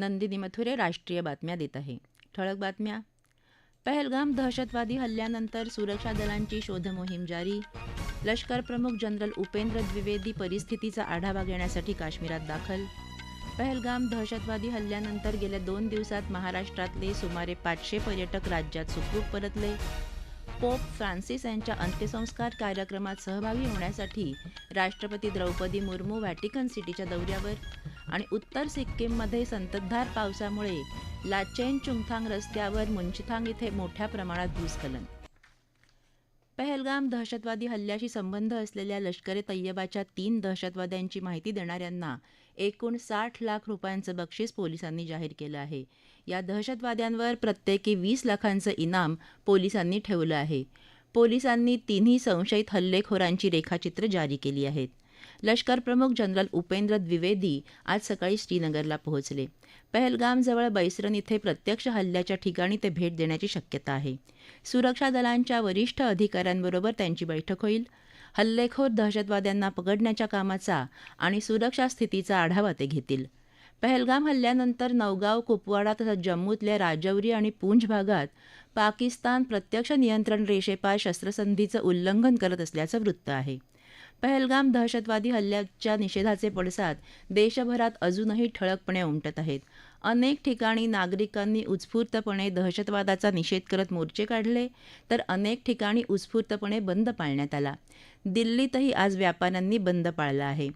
नंदिनी मथुरे राष्ट्रीय बातम्या देत आहे. ठळक बातम्या. पहलगाम दहशतवादी हल्ल्यानंतर सुरक्षा दलांची शोधमोहीम जारी. लष्कर प्रमुख जनरल उपेंद्र द्विवेदी परिस्थितीचा आढावा घेण्यासाठी काश्मीरात दाखल. पहलगाम दहशतवादी हल्ल्यानंतर गेल्या दोन दिवसात महाराष्ट्रातले सुमारे पाचशे पर्यटक राज्यात सुखरूप परतले. पोप फ्रान्सिस यांच्या अंत्यसंस्कार कार्यक्रमात सहभागी होण्यासाठी राष्ट्रपती द्रौपदी मुर्मू व्हॅटिकन सिटीच्या दौऱ्यावर आणि उत्तर सिक्कीममध्ये संततधार पावसामुळे लाचेन चुंगथांग रस्त्यावर मुंचिथांग इथे मोठ्या प्रमाणात भूस्खलन. पहलगाम दहशतवादी हल्ल्याशी संबंध असलेल्या लष्कर ए तय्यबाच्या तीन दहशतवाद्यांची माहिती देणाऱ्यांना एकूण साठ लाख रुपयांचं बक्षीस पोलिसांनी जाहीर केलं आहे. या दहशतवाद्यांवर प्रत्येकी वीस लाखांचं इनाम पोलिसांनी ठेवलं आहे. पोलिसांनी तिन्ही संशयित हल्लेखोरांची रेखाचित्र जारी केली आहेत. लष्कर प्रमुख जनरल उपेंद्र द्विवेदी आज सकाळी श्रीनगरला पोहोचले. पहलगामजवळ बैसरन इथे प्रत्यक्ष हल्ल्याच्या ठिकाणी ते भेट देण्याची शक्यता आहे. सुरक्षा दलांच्या वरिष्ठ अधिकाऱ्यांबरोबर त्यांची बैठक होईल. हल्लेखोर दहशतवाद्यांना पकडण्याच्या कामाचा आणि सुरक्षा स्थितीचा आढावा ते घेतील. पहलगाम हल्ल्यानंतर नवगाव कुपवाडा तसंच जम्मूतल्या राजौरी आणि पूंछ भागात पाकिस्तान प्रत्यक्ष नियंत्रण रेषेपार शस्त्रसंधीचं उल्लंघन करत असल्याचं वृत्त आहे. पहलगाम दहशतवादी हल्ल्याच्या निषेधाचे पडसाद देशभरात अजूनही ठळकपणे उमटत आहेत. अनेक ठिकाणी नागरिकांनी उत्स्फूर्तपणे दहशतवादाचा निषेध करत मोर्चे काढले तर अनेक ठिकाणी उत्स्फूर्तपणे बंद पाळण्यात आला. दिल्लीतही आज व्यापाऱ्यांनी बंद पाळला आहे.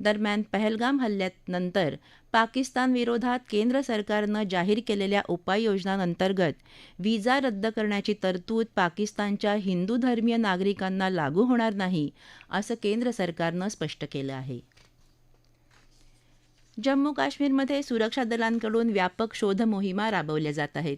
दरम्यान पहलगाम हल्ल्यानंतर पाकिस्तान विरोधात केंद्र सरकारनं जाहीर केलेल्या उपाययोजनांअंतर्गत व्हिजा रद्द करण्याची तरतूद पाकिस्तानच्या हिंदू धर्मीय नागरिकांना लागू होणार नाही असं केंद्र सरकारनं स्पष्ट केलं आहे. जम्मू काश्मीरमध्ये सुरक्षा दलांकडून व्यापक शोध मोहिमा राबवल्या जात आहेत.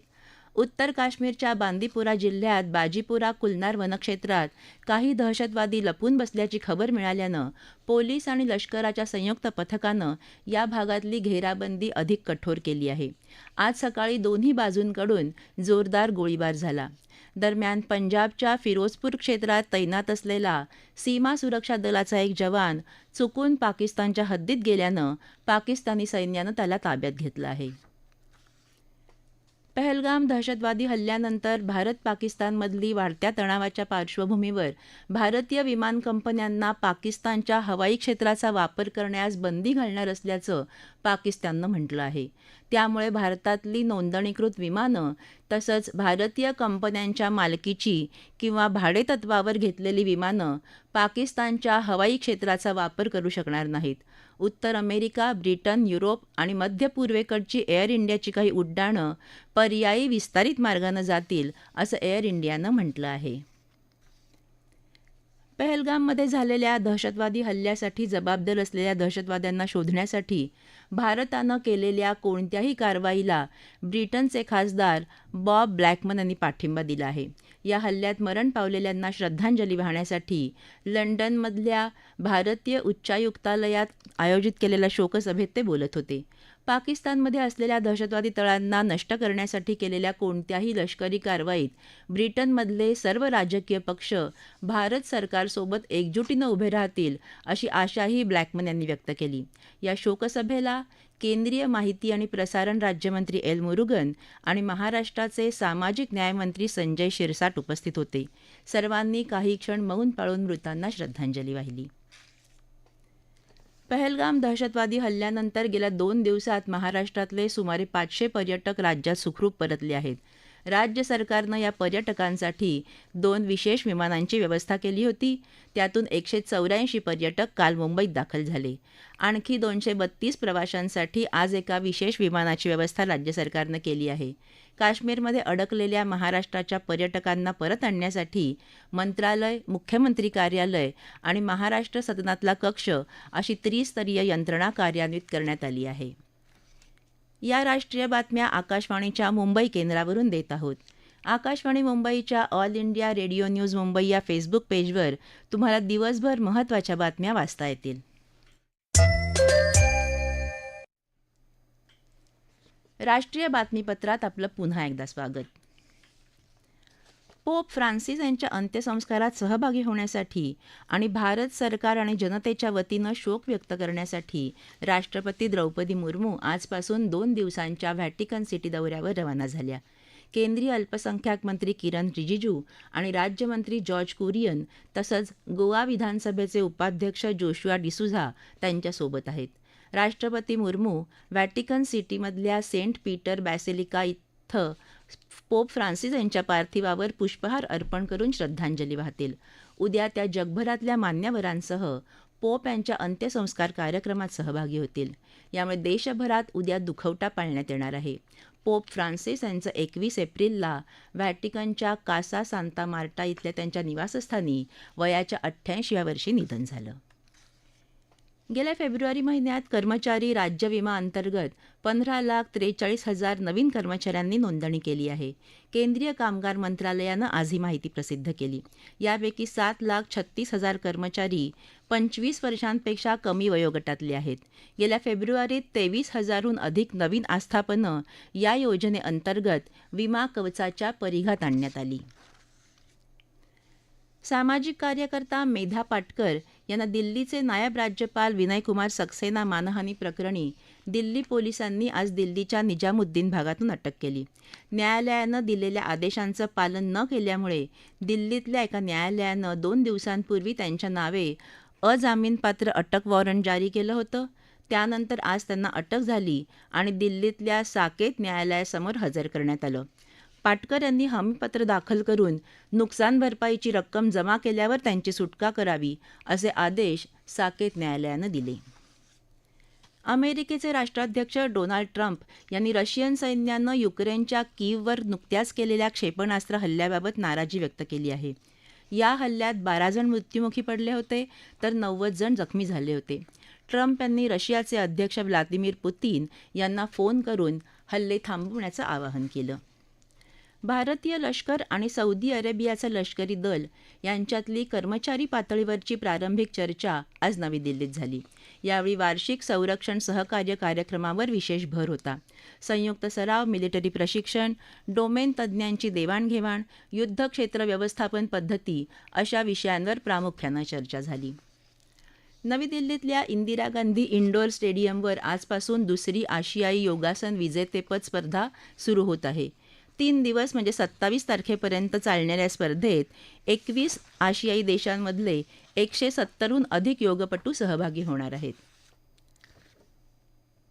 उत्तर काश्मीरच्या बांदीपुरा जिल्ह्यात बाजीपुरा कुलनार वनक्षेत्रात काही दहशतवादी लपून बसल्याची खबर मिळाल्यानं पोलीस आणि लष्कराच्या संयुक्त पथकानं या भागातली घेराबंदी अधिक कठोर केली आहे. आज सकाळी दोन्ही बाजूंकडून जोरदार गोळीबार झाला. दरम्यान पंजाबच्या फिरोजपूर क्षेत्रात तैनात असलेला सीमा सुरक्षा दलाचा एक जवान चुकून पाकिस्तानच्या हद्दीत गेल्यानं पाकिस्तानी सैन्यानं त्याला ताब्यात घेतलं आहे. पहलगाम दहशतवादी हल्ल्यानंतर भारत पाकिस्तानमधली वाढत्या तणावाच्या पार्श्वभूमीवर भारतीय विमान कंपन्यांना पाकिस्तानच्या हवाई क्षेत्राचा वापर करण्यास बंदी घालणार असल्याचं पाकिस्ताननं म्हटलं आहे. त्यामुळे भारतातली नोंदणीकृत विमानं तसंच भारतीय कंपन्यांच्या मालकीची किंवा भाडेतत्वावर घेतलेली विमानं पाकिस्तानच्या हवाई क्षेत्राचा वापर करू शकणार नाहीत. उत्तर अमेरिका ब्रिटन युरोप आणि मध्य पूर्वेकडची एअर इंडियाची काही उड्डाणं पर्यायी विस्तारित मार्गानं जातील असं एअर इंडियानं म्हटलं आहे. पहलगाममध्ये झालेल्या दहशतवादी हल्ल्यासाठी जबाबदार असलेल्या दहशतवाद्यांना शोधण्यासाठी भारतानं केलेल्या कोणत्याही कारवाईला ब्रिटनचे खासदार बॉब ब्लॅकमन यांनी पाठिंबा दिला आहे. या हल्ल्यात मरण पावलेल्यांना श्रद्धांजली वाहण्यासाठी लंडनमधल्या भारतीय उच्चायुक्तालयात आयोजित केलेल्या शोकसभेत ते बोलत होते. पाकिस्तानमध्ये असलेल्या दहशतवादी तळांना नष्ट करण्यासाठी केलेल्या कोणत्याही लष्करी कारवाईत ब्रिटनमधले सर्व राजकीय पक्ष भारत सरकारसोबत एकजुटीनं उभे राहतील अशी आशाही ब्लॅकमन यांनी व्यक्त केली. या शोकसभेला केंद्रीय माहिती आणि प्रसारण राज्यमंत्री एल मुरुगन आणि महाराष्ट्राचे सामाजिक न्यायमंत्री संजय शिरसाट उपस्थित होते. सर्वांनी काही क्षण मौन पाळून मृतांना श्रद्धांजली वाहिली. पहलगाम दहशतवादी हल्ल्यानंतर गेल्या दोन दिवसात महाराष्ट्रातले सुमारे पाचशे पर्यटक राज्यात सुखरूप परतले आहेत. राज्य सरकारनं या पर्यटकांसाठी दोन विशेष विमानांची व्यवस्था केली होती. त्यातून एकशे चौऱ्याऐंशी पर्यटक काल मुंबईत दाखल झाले. आणखी दोनशे बत्तीस प्रवाशांसाठी आज एका विशेष विमानाची व्यवस्था राज्य सरकारनं केली आहे. काश्मीरमध्ये अडकलेल्या महाराष्ट्राच्या पर्यटकांना परत आणण्यासाठी मंत्रालय मुख्यमंत्री कार्यालय आणि महाराष्ट्र सदनातला कक्ष अशी त्रिस्तरीय यंत्रणा कार्यान्वित करण्यात आली आहे. या राष्ट्रीय बातम्या आकाशवाणीच्या मुंबई केंद्रावरून देत आहोत. आकाशवाणी मुंबईच्या All India Radio news Mumbai या फेसबुक पेजवर तुम्हाला दिवसभर महत्त्वाच्या बातम्या वाचता येतील. राष्ट्रीय बातमीपत्रात आपलं पुन्हा एकदा स्वागत. पोप फ्रान्सिस यांच्या अंत्यसंस्कारात सहभागी होण्यासाठी आणि भारत सरकार आणि जनतेच्या वतीनं शोक व्यक्त करण्यासाठी राष्ट्रपती द्रौपदी मुर्मू आजपासून दोन दिवसांच्या व्हॅटिकन सिटी दौऱ्यावर रवाना झाल्या. केंद्रीय अल्पसंख्याक मंत्री किरण रिजिजू आणि राज्यमंत्री जॉर्ज कुरियन तसंच गोवा विधानसभेचे उपाध्यक्ष जोशुआ डिसुझा त्यांच्यासोबत आहेत. राष्ट्रपती मुर्मू व्हॅटिकन सिटीमधल्या सेंट पीटर बॅसेलिका इथं पोप फ्रान्सिस यांच्या पार्थिवावर पुष्पहार अर्पण करून श्रद्धांजली वाहतील. उद्या त्या जगभरातल्या मान्यवरांसह पोप यांच्या अंत्यसंस्कार कार्यक्रमात सहभागी होतील. यामुळे देशभरात उद्या दुखवटा पाळण्यात येणार आहे. पोप फ्रान्सिस यांचं एकवीस एप्रिलला व्हॅटिकनच्या कासा सांता मार्टा इथल्या त्यांच्या निवासस्थानी वयाच्या अठ्ठ्याऐंशीव्या वर्षी निधन झालं. गेल्या फेब्रुवारी महिन्यात कर्मचारी राज्य विमा अंतर्गत पंधरा लाख त्रेचाळीस हजार नवीन कर्मचाऱ्यांनी नोंदणी केली आहे. केंद्रीय कामगार मंत्रालयानं आज ही माहिती प्रसिद्ध केली. यापैकी सात लाख छत्तीस हजार कर्मचारी पंचवीस वर्षांपेक्षा कमी वयोगटातले आहेत. गेल्या फेब्रुवारीत तेवीस हजारहून अधिक नवीन आस्थापनं या योजनेअंतर्गत विमा कवचाच्या परिघात आणण्यात आली. सामाजिक कार्यकर्ता मेधा पाटकर यांना दिल्लीचे नायब राज्यपाल विनयकुमार सक्सेना मानहानी प्रकरणी दिल्ली पोलिसांनी आज दिल्लीच्या निजामुद्दीन भागातून अटक केली. न्यायालयानं दिलेल्या आदेशांचं पालन न केल्यामुळे दिल्लीतल्या एका न्यायालयानं दोन दिवसांपूर्वी त्यांच्या नावे अजामीनपात्र अटक वॉरंट जारी केलं होतं. त्यानंतर आज त्यांना अटक झाली आणि दिल्लीतल्या साकेत न्यायालयासमोर हजर करण्यात आलं. पाटकर यांनी हमीपत्र दाखल करून नुकसान भरपाईची रक्कम जमा केल्यावर त्यांची सुटका करावी असे आदेश साकेत न्यायालयानं दिले. अमेरिकेचे राष्ट्राध्यक्ष डोनाल्ड ट्रम्प यांनी रशियन सैन्यानं युक्रेनच्या कीववर नुकत्याच केलेल्या क्षेपणास्त्र हल्ल्याबाबत नाराजी व्यक्त केली आहे. या हल्ल्यात बारा जण मृत्युमुखी पडले होते तर नव्वद जण जखमी झाले होते. ट्रम्प यांनी रशियाचे अध्यक्ष व्लादिमीर पुतीन यांना फोन करून हल्ले थांबवण्याचं आवाहन केलं. भारतीय लष्कर आणि सौदी अरेबियाचं लष्करी दल यांच्यातली कर्मचारी पातळीवरची प्रारंभिक चर्चा आज नवी दिल्लीत झाली. यावेळी वार्षिक संरक्षण सहकार्य कार्यक्रमावर विशेष भर होता. संयुक्त सराव मिलिटरी प्रशिक्षण डोमेन तज्ज्ञांची देवाणघेवाण युद्धक्षेत्र व्यवस्थापन पद्धती अशा विषयांवर प्रामुख्यानं चर्चा झाली. नवी दिल्लीतल्या इंदिरा गांधी इंडोर स्टेडियमवर आजपासून दुसरी आशियाई योगासन विजेतेपद स्पर्धा सुरू होत आहे. तीन दिवस म्हणजे सत्तावीस तारखेपर्यंत चालणाऱ्या स्पर्धेत एकवीस आशियाई देशांमधले एकशे सत्तरहून अधिक योगपटू सहभागी होणार आहेत.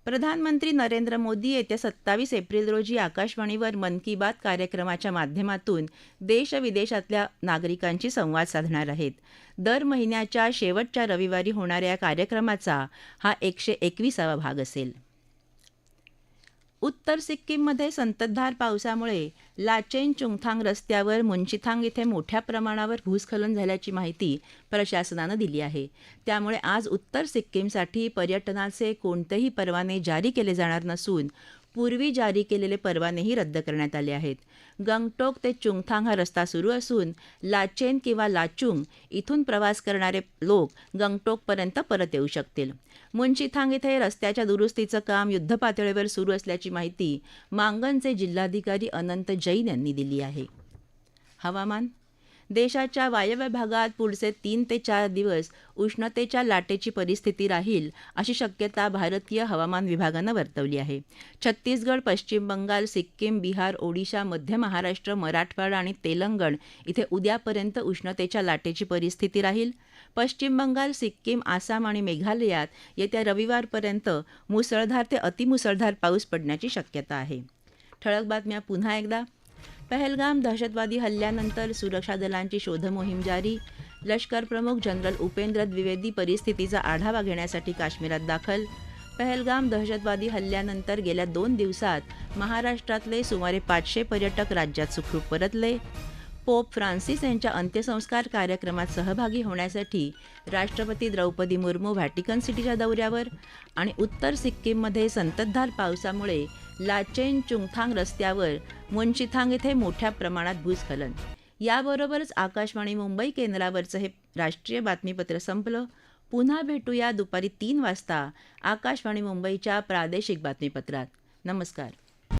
प्रधानमंत्री नरेंद्र मोदी येत्या सत्तावीस एप्रिल रोजी आकाशवाणीवर मन की बात कार्यक्रमाच्या माध्यमातून देश विदेशातल्या नागरिकांशी संवाद साधणार आहेत. दर महिन्याच्या शेवटच्या रविवारी होणाऱ्या या कार्यक्रमाचा हा एकशे एकविसावा भाग असेल. उत्तर सिक्कीममध्ये संततधार पावसामुळे लाचेन चुंगथांग रस्त्यावर मुंचिथांग इथे मोठ्या प्रमाणावर भूस्खलन झाल्याची माहिती प्रशासनानं दिली आहे. त्यामुळे आज उत्तर सिक्कीमसाठी पर्यटनाचे कोणतेही परवाने जारी केले जाणार नसून पूर्वी जारी केलेले परवानेही रद्द करण्यात आले आहेत. गंगटोक ते चुंगथांग हा रस्ता सुरू असून लाचेन किंवा लाचुंग इथून प्रवास करणारे लोक गंगटोकपर्यंत परत येऊ शकतील. मुंचिथांग इथे रस्त्याच्या दुरुस्तीचं काम युद्धपातळीवर सुरू असल्याची माहिती मांगनचे जिल्हाधिकारी अनंत जैन यांनी दिली आहे. हवामान देशाच्या वायव्य भागात पुढचे तीन ते चार दिवस उष्णतेच्या लाटेची परिस्थिती राहील अशी शक्यता भारतीय हवामान विभागानं वर्तवली आहे. छत्तीसगड पश्चिम बंगाल सिक्कीम बिहार ओडिशा मध्य महाराष्ट्र मराठवाडा आणि तेलंगण इथे उद्यापर्यंत उष्णतेच्या लाटेची परिस्थिती राहील. पश्चिम बंगाल सिक्कीम आसाम आणि मेघालयात येत्या रविवारपर्यंत मुसळधार ते अतिमुसळधार पाऊस पडण्याची शक्यता आहे. ठळक बातम्या पुन्हा एकदा. पहलगाम दहशतवादी हल्ल्यानंतर सुरक्षा दलांची शोधमोहीम जारी. लष्कर प्रमुख जनरल उपेंद्र द्विवेदी परिस्थितीचा आढावा घेण्यासाठी काश्मीरात दाखल. पहलगाम दहशतवादी हल्ल्यानंतर गेल्या दोन दिवसात महाराष्ट्रातले सुमारे पाचशे पर्यटक राज्यात सुखरूप परतले. पोप फ्रान्सिस यांच्या अंत्यसंस्कार कार्यक्रमात सहभागी होण्यासाठी राष्ट्रपती द्रौपदी मुर्मू व्हॅटिकन सिटीच्या दौऱ्यावर आणि उत्तर सिक्कीममध्ये संततधार पावसामुळे लाचेन चुंगथांग रस्त्यावर मुंचिथांग येथे मोठ्या प्रमाणात भूस्खलन. याबरोबरच आकाशवाणी मुंबई केंद्रावरचं हे राष्ट्रीय बातमीपत्र संपलं. पुन्हा भेटूया दुपारी तीन वाजता आकाशवाणी मुंबईच्या प्रादेशिक बातमीपत्रात. नमस्कार.